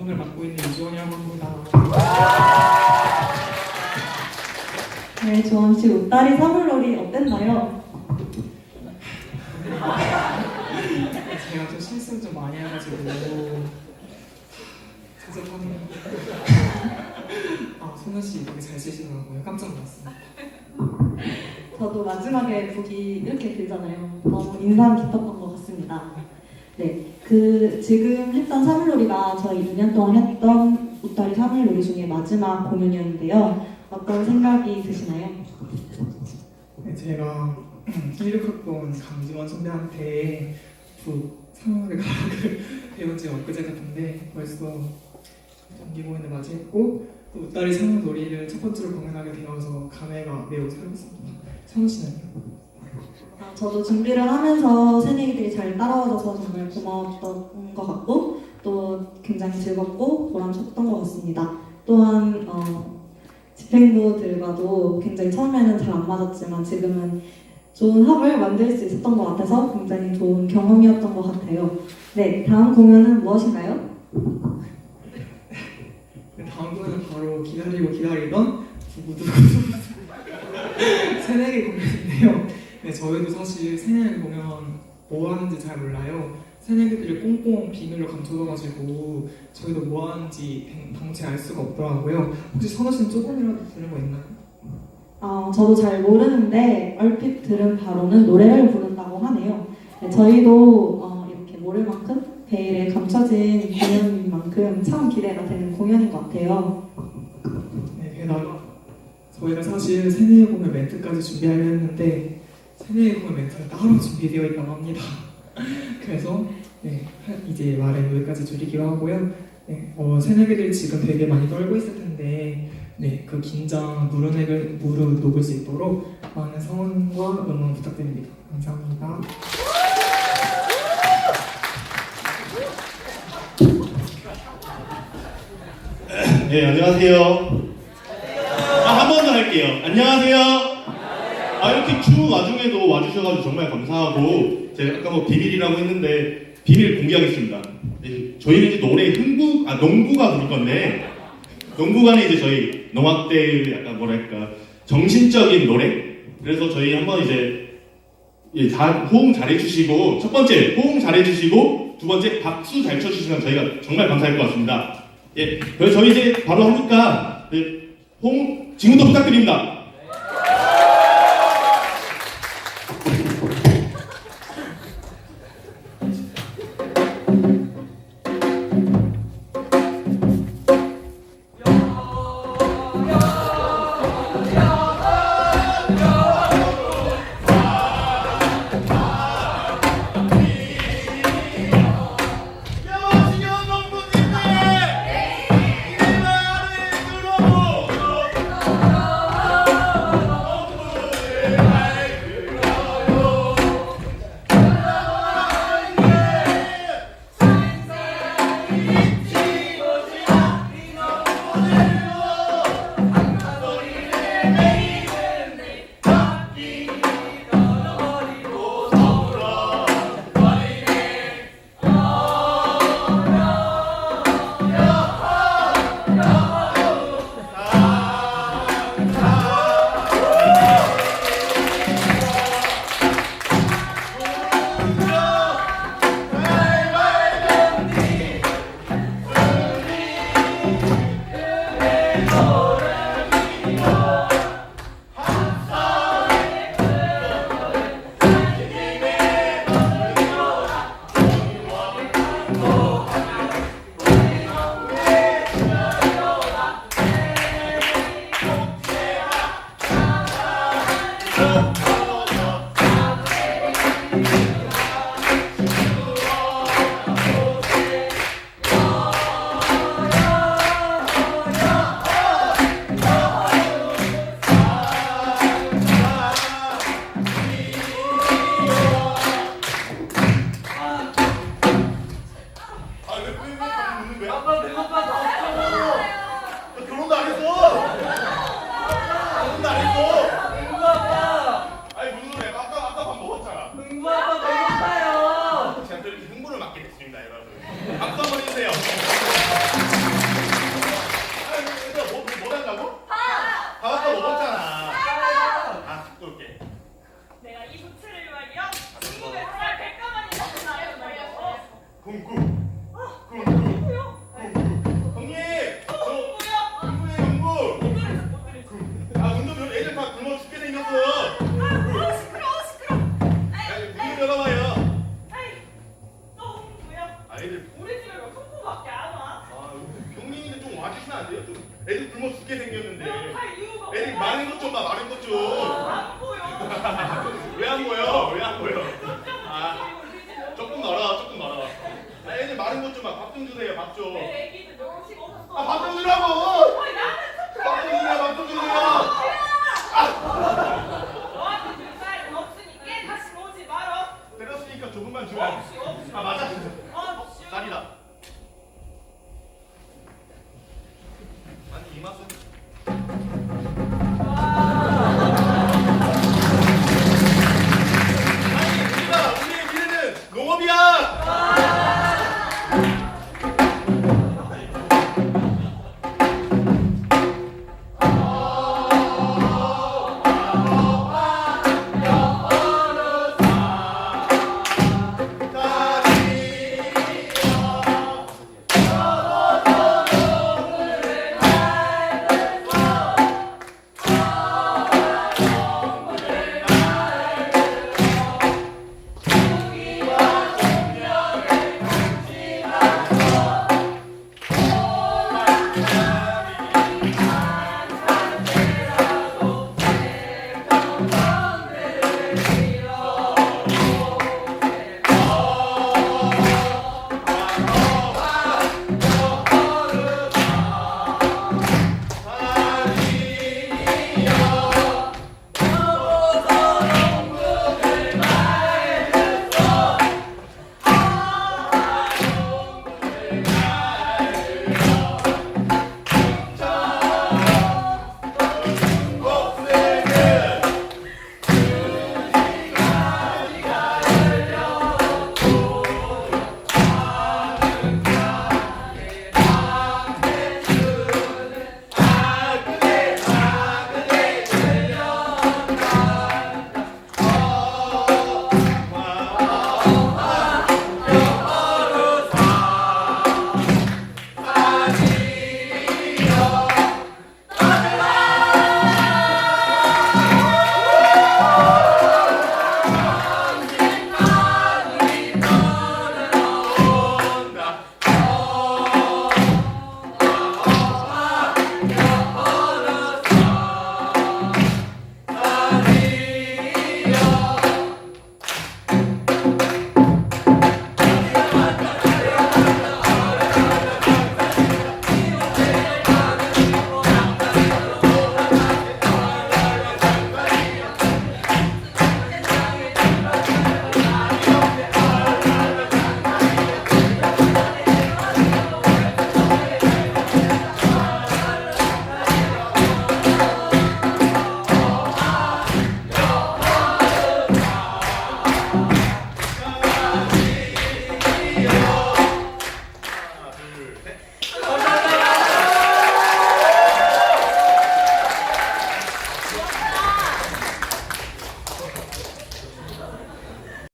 부문을 맡고 있는 이주원이라고 합니다. 네, 조원 씨 웃다리 사물놀이 어땠나요? 제가 좀 실수 좀 많이 해가지고 죄송합니다. 아 소나 씨 되게 잘 치시더라고요. 깜짝 놀랐어요. 저도 마지막에 북이 이렇게 들잖아요. 너무 인상 깊었던 것 같습니다. 네, 그 지금 했던 사물놀이가 저희 2년 동안 했던 웃다리 사물놀이 중에 마지막 공연이었는데요. 어떤 생각이 드시나요? 네, 제가 16학번 강지원 선배한테 그 상황을 가락을 배운 지 엊그제 같은데 벌써 정기 공연을 맞이했고 또 웃다리 상황 놀이를 첫 번째로 공연하게 되어서 감회가 매우 새롭습니다. 성우 씨는요? 아, 저도 준비를 하면서 새내기들이 잘 따라와줘서 정말 고마웠던 것 같고 또 굉장히 즐겁고 보람찼던 것 같습니다. 또한 어, 집행부들과도 굉장히 처음에는 잘 안 맞았지만 지금은 좋은 합을 만들 수 있었던 것 같아서 굉장히 좋은 경험이었던 것 같아요. 네, 다음 공연은 무엇인가요? 네, 다음 공연은 바로 기다리고 기다리던 두구두구 새내기 공연인데요. 네, 저희도 사실 새내기 공연 뭐 하는지 잘 몰라요. 새내기들이 꽁꽁 비밀로 감춰둬가지고 저희도 뭐 하는지 방- 방치 알 수가 없더라고요. 혹시 선호 씨는 조금이라도 들은 거 있나요? 어, 저도 잘 모르는데 얼핏 들은 바로는 노래를 부른다고 하네요. 네, 저희도 어, 이렇게 모를 만큼 베일에 감춰진 공연인 만큼 참 기대가 되는 공연인 것 같아요. 네, 게다가 저희가 사실 새내기 공연 멘트까지 준비하려 했는데 공연 멘트가 따로 준비되어 있다고 합니다. 그래서 네, 한- 이제 말은 여기까지 줄이기로 하고요. 네, 어, 새내기들이 지금 되게 많이 떨고 있을 텐데 네, 그 긴장 무르넥을 무르녹을 수 있도록 많은 성원과 응원 부탁드립니다. 감사합니다. 네, 안녕하세요. 아, 한 번 더 할게요. 안녕하세요. 아, 이렇게 추운 와중에도 와주셔가지고 정말 감사하고, 제가 아까 뭐 비밀이라고 했는데, 비밀 공개하겠습니다. 네, 저희는 이제 노래 흥부, 아, 농구가 부를 건데, 농구간에 이제 저희 농악대의 약간 뭐랄까, 정신적인 노래? 그래서 저희 한번 이제, 예, 다 호응 잘해주시고, 첫 번째, 호응 잘해주시고, 두 번째, 박수 잘 쳐주시면 저희가 정말 감사할 것 같습니다. 예, 그래서 저희 이제 바로 하니까 네, 홍 지금부터 부탁드립니다. Thank you. 아빠 배고파서 결혼도 안 했어. 결혼도 안 했어. 많은 것 좀 봐, 많은 것 좀. 왜 안 보여? 왜 안 보여? 아, 조금 널어, 조금 널어. 아, 애들 많은 것 좀 봐, 밥 좀 주세요, 밥 좀. 아, 밥 좀 주라고! 밥 좀 주세요, 밥 좀 주세요!